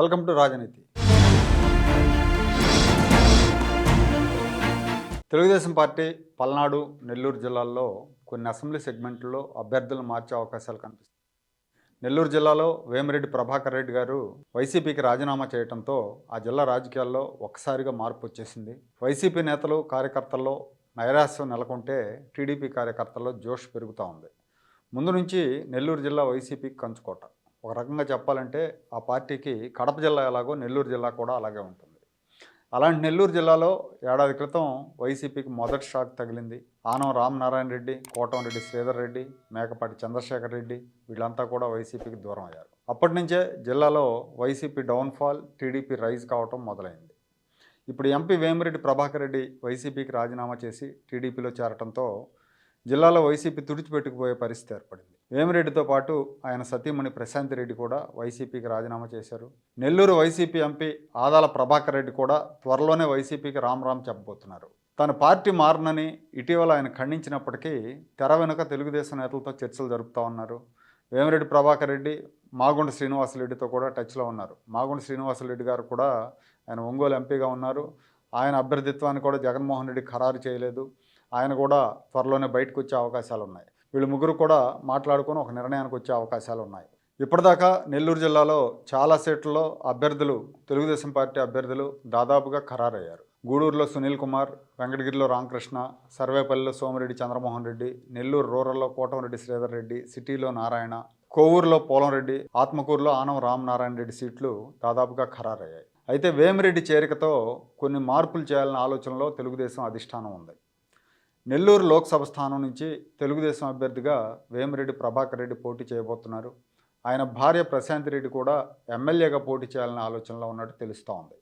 Welcome to రాజనీతి. Telugu Desam party Palnadu Nellore జిల్లాల్లో కొన్ని అసెంబ్లీ సెగ్మెంట్లో అభ్యర్థులు మార్చే అవకాశాలు కనిపిస్తాయి. నెల్లూరు జిల్లాలో వేమిరెడ్డి ప్రభాకర్ రెడ్డి గారు వైసీపీకి రాజీనామా చేయడంతో ఆ జిల్లా రాజకీయాల్లో ఒక్కసారిగా మార్పు వచ్చేసింది. వైసీపీ నేతలు కార్యకర్తల్లో నైరాశ్యం నెలకొంటే టీడీపీ కార్యకర్తల్లో జోష్ పెరుగుతూ ఉంది. ముందు నుంచి నెల్లూరు జిల్లా వైసీపీకి కంచుకోట. ఒక రకంగా చెప్పాలంటే ఆ పార్టీకి కడప జిల్లా ఎలాగో నెల్లూరు జిల్లా కూడా అలాగే ఉంటుంది. అలాంటి నెల్లూరు జిల్లాలో ఏడాది క్రితం వైసీపీకి మొదటి షాక్ తగిలింది. ఆనం రామనారాయణ రెడ్డి కోటంరెడ్డి శ్రీధర్ రెడ్డి మేకపాటి చంద్రశేఖర్ రెడ్డి వీళ్ళంతా కూడా వైసీపీకి దూరం అయ్యారు. అప్పటి నుంచే జిల్లాలో వైసీపీ డౌన్ఫాల్ టీడీపీ రైజ్ కావటం మొదలైంది. ఇప్పుడు ఎంపీ వేమిరెడ్డి ప్రభాకర్ రెడ్డి వైసీపీకి రాజీనామా చేసి టీడీపీలో చేరటంతో జిల్లాలో వైసీపీ తుడిచిపెట్టుకుపోయే పరిస్థితి ఏర్పడింది. వేమిరెడ్డితో పాటు ఆయన సతీమణి ప్రశాంత్ రెడ్డి కూడా వైసీపీకి రాజీనామా చేశారు. నెల్లూరు వైసీపీ ఎంపీ ఆదాల ప్రభాకర్ రెడ్డి కూడా త్వరలోనే వైసీపీకి రామ్ రామ్ చెప్పబోతున్నారు. తన పార్టీ మారనని ఇటీవల ఆయన ఖండించినప్పటికీ తెర వెనుక తెలుగుదేశం నేతలతో చర్చలు జరుపుతూ ఉన్నారు. వేమిరెడ్డి ప్రభాకర్ రెడ్డి మాగుండ శ్రీనివాసరెడ్డితో కూడా టచ్లో ఉన్నారు. మాగుండ శ్రీనివాసరెడ్డి గారు కూడా ఆయన ఒంగోలు ఎంపీగా ఉన్నారు. ఆయన అభ్యర్థిత్వాన్ని కూడా జగన్మోహన్ రెడ్డి ఖరారు చేయలేదు. ఆయన కూడా త్వరలోనే బయటకు వచ్చే అవకాశాలు ఉన్నాయి వీళ్ళు ముగ్గురు కూడా మాట్లాడుకొని ఒక నిర్ణయానికి వచ్చే అవకాశాలు ఉన్నాయి. ఇప్పటిదాకా నెల్లూరు జిల్లాలో చాలా సీట్లలో అభ్యర్థులు తెలుగుదేశం పార్టీ అభ్యర్థులు దాదాపుగా ఖరారయ్యారు. గూడూరులో సునీల్ కుమార్ వెంకటగిరిలో రామకృష్ణ సర్వేపల్లిలో సోమిరెడ్డి చంద్రమోహన్ రెడ్డి నెల్లూరు రూరల్లో కోటంరెడ్డి శ్రీధర్ రెడ్డి సిటీలో నారాయణ కోవూరులో పోలంరెడ్డి ఆత్మకూరులో ఆనం రామనారాయణ రెడ్డి సీట్లు దాదాపుగా ఖరారయ్యాయి. అయితే వేమిరెడ్డి చేరికతో కొన్ని మార్పులు చేయాలన్న ఆలోచనలో తెలుగుదేశం అధిష్టానం ఉంది. నెల్లూరు లోక్సభ స్థానం నుంచి తెలుగుదేశం అభ్యర్థిగా వేమిరెడ్డి ప్రభాకర్ రెడ్డి పోటీ చేయబోతున్నారు. ఆయన భార్య ప్రశాంత్ రెడ్డి కూడా ఎమ్మెల్యేగా పోటీ చేయాలనే ఆలోచనలో ఉన్నట్టు తెలుస్తూ ఉంది.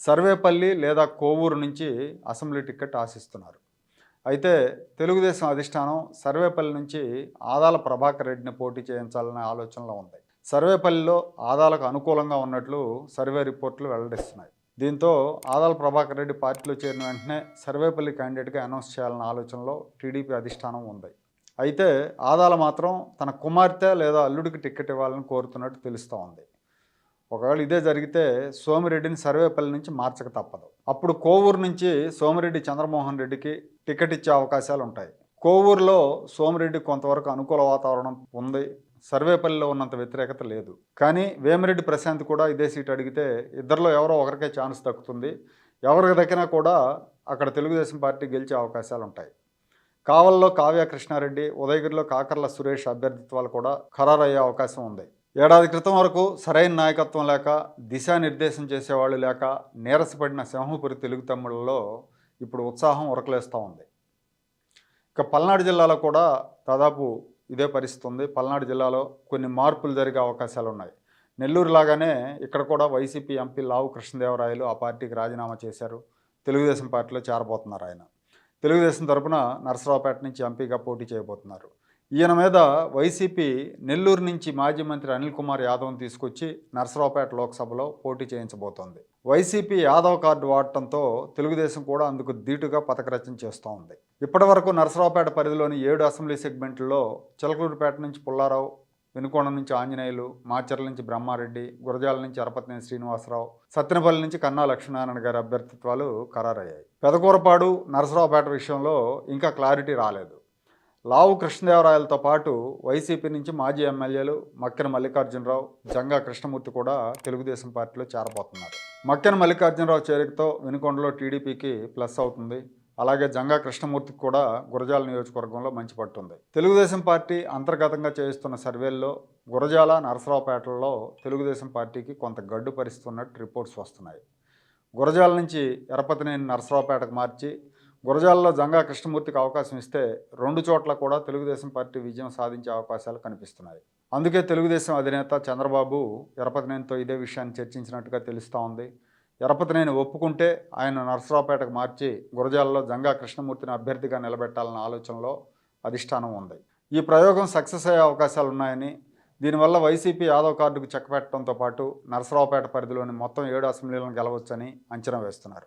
సర్వేపల్లి లేదా కోవూరు నుంచి అసెంబ్లీ టికెట్ ఆశిస్తున్నారు. అయితే తెలుగుదేశం అధిష్టానం సర్వేపల్లి నుంచి ఆదాల ప్రభాకర్ రెడ్డిని పోటీ చేయించాలనే ఆలోచనలో ఉంది. సర్వేపల్లిలో ఆదాలకు అనుకూలంగా ఉన్నట్లు సర్వే రిపోర్ట్లు వెల్లడిస్తున్నాయి. దీంతో ఆదాల ప్రభాకర్ రెడ్డి పార్టీలో చేరిన వెంటనే సర్వేపల్లి క్యాండిడేట్గా అనౌన్స్ చేయాలన్న ఆలోచనలో టీడీపీ అధిష్టానం ఉంది. అయితే ఆదాల మాత్రం తన కుమార్తె లేదా అల్లుడికి టికెట్ ఇవ్వాలని కోరుతున్నట్టు తెలుస్తూ ఉంది ఒకవేళ ఇదే జరిగితే సోమిరెడ్డిని సర్వేపల్లి నుంచి మార్చక తప్పదు. అప్పుడు కోవూరు నుంచి సోమిరెడ్డి చంద్రమోహన్ రెడ్డికి టికెట్ ఇచ్చే అవకాశాలు ఉంటాయి కోవూరులో సోమిరెడ్డి కొంతవరకు అనుకూల వాతావరణం ఉంది. సర్వేపల్లిలో ఉన్నంత వ్యతిరేకత లేదు. కానీ వేమిరెడ్డి ప్రశాంత్ కూడా ఇదే సీట్ అడిగితే ఇద్దరిలో ఎవరో ఒకరికే ఛాన్స్ దక్కుతుంది. ఎవరికి దక్కినా కూడా అక్కడ తెలుగుదేశం పార్టీ గెలిచే అవకాశాలు ఉంటాయి. కావల్లో కావ్య కృష్ణారెడ్డి ఉదయగిరిలో కాకర్ల సురేష్ అభ్యర్థిత్వాలు కూడా ఖరారయ్యే అవకాశం ఉంది. ఏడాది క్రితం వరకు సరైన నాయకత్వం లేక దిశానిర్దేశం చేసేవాళ్ళు లేక నీరసపడిన సింహపురి తెలుగు తమ్ముళ్ళలో ఇప్పుడు ఉత్సాహం ఉరకలేస్తూ ఉంది. ఇక పల్నాడు జిల్లాలో కూడా దాదాపు ఇదే పరిస్థితి ఉంది పల్నాడు జిల్లాలో కొన్ని మార్పులు జరిగే అవకాశాలు ఉన్నాయి. నెల్లూరు లాగానే ఇక్కడ కూడా వైసీపీ ఎంపీ లావు కృష్ణదేవరాయలు ఆ పార్టీకి రాజీనామా చేశారు. తెలుగుదేశం పార్టీలో చేరబోతున్నారు ఆయన. తెలుగుదేశం తరపున నరసరావుపేట నుంచి ఎంపీగా పోటీ చేయబోతున్నారు. ఈయన మీద వైసీపీ నెల్లూరు నుంచి మాజీ మంత్రి అనిల్ కుమార్ యాదవ్ని తీసుకొచ్చి నరసరావుపేట లోక్సభలో పోటీ చేయించబోతోంది. వైసీపీ యాదవ్ కార్డు వాడటంతో తెలుగుదేశం కూడా అందుకు ధీటుగా పథకరచన చేస్తూ ఉంది. ఇప్పటి వరకు నరసరావుపేట పరిధిలోని ఏడు అసెంబ్లీ సెగ్మెంట్లో చిలకలూరుపేట నుంచి పుల్లారావు వెనుకొండ నుంచి ఆంజనేయులు మాచర్ల నుంచి బ్రహ్మారెడ్డి గురజాల నుంచి అరపతినేని శ్రీనివాసరావు సత్యనపల్లి నుంచి కన్నా లక్ష్మీనారాయణ గారి అభ్యర్థిత్వాలు ఖరారయ్యాయి. పెదకూరపాడు నరసరావుపేట విషయంలో ఇంకా క్లారిటీ రాలేదు. లావు కృష్ణదేవరాయలతో పాటు వైసీపీ నుంచి మాజీ ఎమ్మెల్యేలు మక్కెన మల్లికార్జునరావు జంగా కృష్ణమూర్తి కూడా తెలుగుదేశం పార్టీలో చేరబోతున్నారు. మక్కెన మల్లికార్జునరావు చేరికతో వినుకొండలో టీడీపీకి ప్లస్ అవుతుంది. అలాగే జంగా కృష్ణమూర్తికి కూడా గురజాల నియోజకవర్గంలో మంచి పట్టుంది తెలుగుదేశం పార్టీ అంతర్గతంగా చేయిస్తున్న సర్వేల్లో గురజాల నరసరావుపేటలలో తెలుగుదేశం పార్టీకి కొంత గడ్డు పరిస్తున్నట్టు రిపోర్ట్స్ వస్తున్నాయి. గురజాల నుంచి ఎరపతినేని నరసరావుపేటకు మార్చి గురజాలలో జంగా కృష్ణమూర్తికి అవకాశం ఇస్తే రెండు చోట్ల కూడా తెలుగుదేశం పార్టీ విజయం సాధించే అవకాశాలు కనిపిస్తున్నాయి. అందుకే తెలుగుదేశం అధినేత చంద్రబాబు ఎరపతినేనితో ఇదే విషయాన్ని చర్చించినట్టుగా తెలుస్తూ ఉంది. ఎరపతినేని ఒప్పుకుంటే ఆయన నరసరావుపేటకు మార్చి గురజాలలో జంగా కృష్ణమూర్తిని అభ్యర్థిగా నిలబెట్టాలన్న ఆలోచనలో అధిష్టానం ఉంది. ఈ ప్రయోగం సక్సెస్ అయ్యే అవకాశాలు ఉన్నాయని దీనివల్ల వైసీపీ యాదవ్ కార్డుకు చెక్కపెట్టడంతో పాటు నరసరావుపేట పరిధిలోని మొత్తం ఏడు అసెంబ్లీలను గెలవచ్చని అంచనా వేస్తున్నారు.